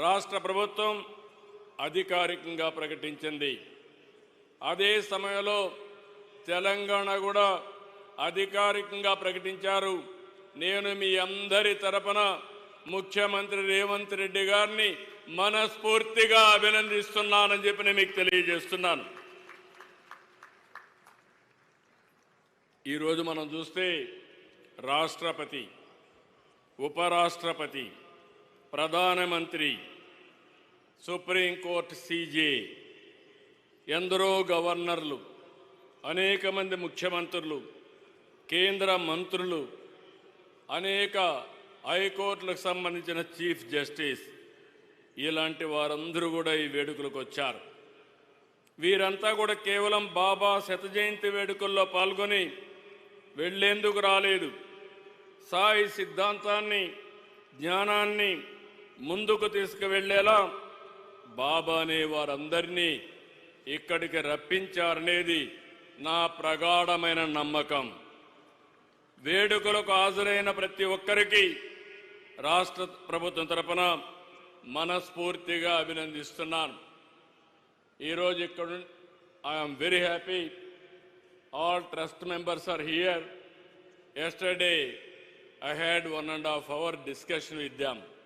రాష్ట్ర ప్రభుత్వం అధికారికంగా ప్రకటించింది. అదే సమయంలో తెలంగాణ కూడా అధికారికంగా ప్రకటించారు. నేను మీ అందరి తరపున ముఖ్యమంత్రి రేవంత్ రెడ్డి గారిని మనస్ఫూర్తిగా అభినందిస్తున్నానని చెప్పి నేను మీకు తెలియజేస్తున్నాను. ఈరోజు మనం చూస్తే రాష్ట్రపతి ఉపరాష్ట్రపతి ప్రధానమంత్రి సుప్రీంకోర్టు సీజే ఎందరో గవర్నర్లు అనేక మంది ముఖ్యమంత్రులు కేంద్ర మంత్రులు అనేక హైకోర్టులకు సంబంధించిన చీఫ్ జస్టిస్ ఇలాంటి వారందరూ కూడా ఈ వేడుకలకు వచ్చారు. వీరంతా కూడా కేవలం బాబా శత జయంతి వేడుకల్లో పాల్గొని వెళ్ళేందుకు రాలేదు. సాయి సిద్ధాంతాన్ని జ్ఞానాన్ని ముందుకు తీసుకువెళ్ళేలా బాబా అనే వారందరినీ ఇక్కడికి రప్పించారనేది నా ప్రగాఢమైన నమ్మకం. వేడుకలకు హాజరైన ప్రతి ఒక్కరికి రాష్ట్ర ప్రభుత్వం తరపున మనస్ఫూర్తిగా అభినందిస్తున్నాను. ఈరోజు ఇక్కడ I'm very happy all trust members are here yesterday I had one and half hour discussion with Dham